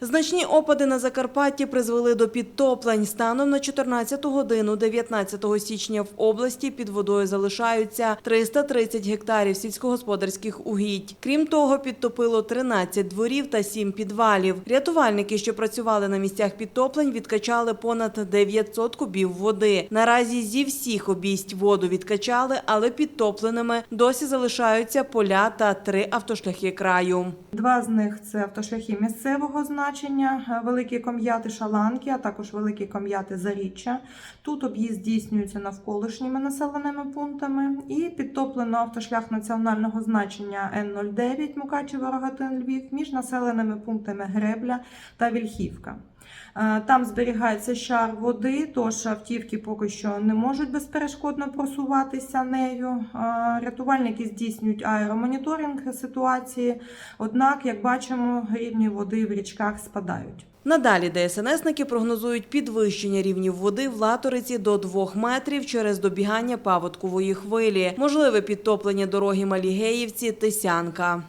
Значні опади на Закарпатті призвели до підтоплень. Станом на 14 годину 19 січня в області під водою залишаються 330 гектарів сільськогосподарських угідь. Крім того, підтопило 13 дворів та 7 підвалів. Рятувальники, що працювали на місцях підтоплень, відкачали понад 900 кубів води. Наразі зі всіх обійсть воду відкачали, але підтопленими досі залишаються поля та три автошляхи краю. Два з них це автошляхи місцевого значення, е, великі ком'яти Шаланки, а також великі ком'яти Заріччя. Тут об'їзд здійснюється навколишніми населеними пунктами і підтоплено автошлях національного значення Н09 Мукачево Рогатин Львів між населеними пунктами Гребля та Вільхівка. Е, Там зберігається шар води, тож автівки поки що не можуть безперешкодно просуватися нею. Е, Рятувальники здійснюють аеромоніторинг ситуації, однак, як бачимо, рівні води в річках спадають. Надалі ДСНСники прогнозують підвищення рівнів води в Латориці до 2 метрів через добігання паводкової хвилі. Можливе підтоплення дороги Малігеївці – Тисянка.